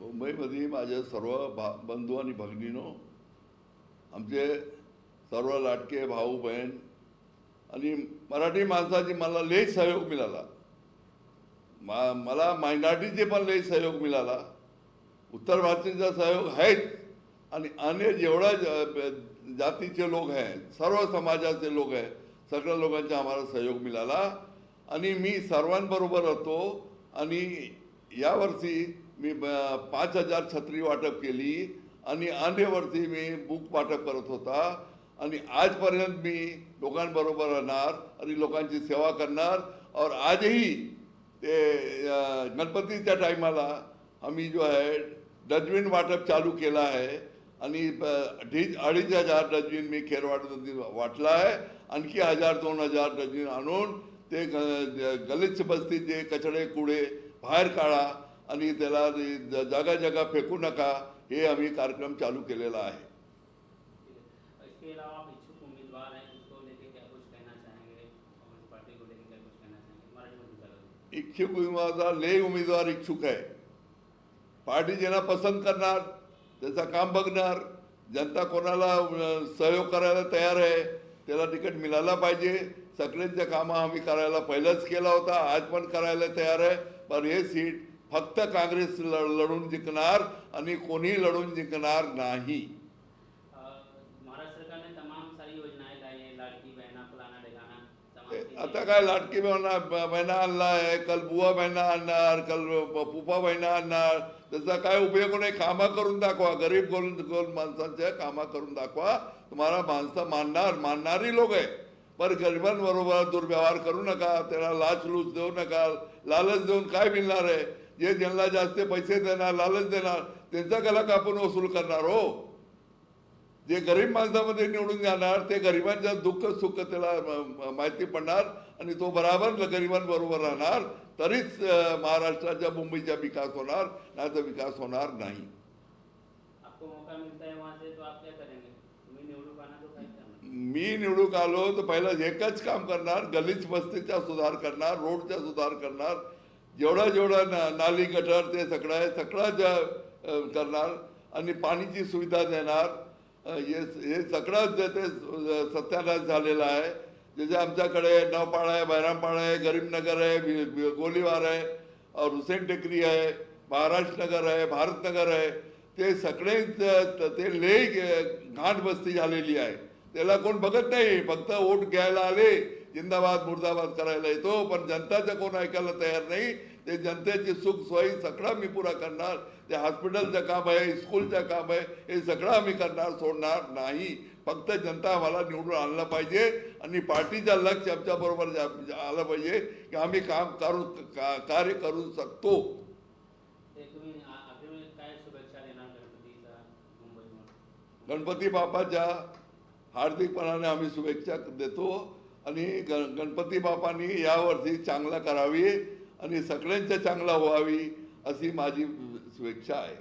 मुंबईमध्ये माझ्या सर्व भा बंधू आणि भगिनीनो आमचे सर्व लाटके भाऊ बहीण आणि मराठी माणसाची मला लई सहयोग मिळाला. मा मला मायनॉरिटीचे पण लई सहयोग मिळाला. उत्तर भारतीचा सहयोग आहेच आणि अन्य जेवढा ज- जातीचे लोक आहे सर्व समाजाचे लोक आहे सगळ्या लोकांचा आम्हाला सहयोग मिळाला. आणि मी सर्वांबरोबर होतो आणि यावर्षी मी ब- पाच हजार छत्री वाटप केली आणि आंधेवरती मी बुक वाटप करत होता. आणि आजपर्यंत मी लोकांबरोबर राहणार आणि लोकांची सेवा करणार. और आजही ते गणपतीच्या टायमाला आम्ही जो आहे डस्टबिन वाटप चालू केला आहे. आणि अडीच अडीच हजार डस्टबिन मी खेरवाडमध्ये वाटला आहे. आणखी हजार दोन हजार डस्टबिन आणून ते ग- गलिच्छ बस्तीचे कचडे कुडे बाहेर काढा. आणि त्याला जागा जागा फेकू नका हे आम्ही कार्यक्रम चालू केलेला आहे. इच्छुक उम्मीदवार उसको लेके क्या कुछ कहना चाहेंगे कांग्रेस पार्टी को लेके क्या कुछ कहना चाहेंगे मराठी मध्ये चालू इच्छुक उमेदवार लय उमेदवार इच्छुक आहे पार्टी ज्यांना पसंत करणार त्याचं काम बघणार जनता कोणाला सहयोग करायला तयार आहे त्याला तिकीट मिळायला पाहिजे. सगळ्यांचे कामं आम्ही करायला पहिलंच केला होता आज पण करायला तयार आहे. पण हे सीट फक्त काँग्रेस लढून जिंकणार आणि कोणी लढून जिंकणार नाही. आता काय लाटकी बहिणा बहिणा आणला आहे कल बुवा बहिणा आणणार कल पुपा बहिणा आणणार त्याचा काय उपयोग नाही कामा करून दाखवा गरीब गोल गोल माणसांच्या कामा करून दाखवा. तुम्हाला माणसं मानणार मानणारी लोक आहे पण गरिबांबरोबर दुर्व्यवहार करू नका त्याला लाच लूच देऊ नका लालच देऊन काय मिळणार आहे? जे ज्यांना जास्त पैसे देणार लालच देणार त्यांचा गला कापून वसूल करणार हो. जे गरीब माणसामध्ये निवडून जाणार ते गरिबांचं दुःख सुख त्याला माहिती पडणार आणि तो बराबर गरिबांबरोबर राहणार तरीच महाराष्ट्राच्या मुंबईचा विकास होणार नाही तर विकास होणार नाही. है मी निवडून आलो तर पहिलं एकच काम करणार गलित वस्तीचा सुधार करणार रोडचा सुधार करणार जेवढा जेवढा ना नाली गटर ते सगळं आहे सगळा ज- करणार आणि पाणीची सुविधा देणार हे हे सगळं जे ते सत्यानाश झालेला आहे. जसे आमच्याकडे नवपाळा आहे बैरामपाळा आहे गरीबनगर आहे गोलीवार आहे हुसेन टेकरी आहे महाराष्ट्रनगर आहे भारतनगर आहे ते सगळे ते लय घाट बस्ती झालेली आहे. त्याला कोण बघत नाही फक्त वोट घ्यायला आले जिंदाबाद मुर्दाबाद करायला येतो पण जनताचं कोण ऐकायला तयार नाही ते जनतेची सुख सोयी सगळं मी पुरा करणार. ते हॉस्पिटलचं काम आहे स्कूलचं काम आहे हे सगळं आम्ही करणार सोडणार नाही. फक्त जनता आम्हाला निवडून आणलं पाहिजे आणि पार्टीचं लक्ष आमच्याबरोबर आलं पाहिजे की आम्ही काम करू का- कार्य करू शकतो. गणपती बाप्पाच्या हार्दिकपणाने आम्ही शुभेच्छा देतो. आणि ग गणपती बाप्पांनी यावर्षी चांगला करावी आणि सगळ्यांच्या चांगला व्हावी अशी माझी शुभेच्छा आहे.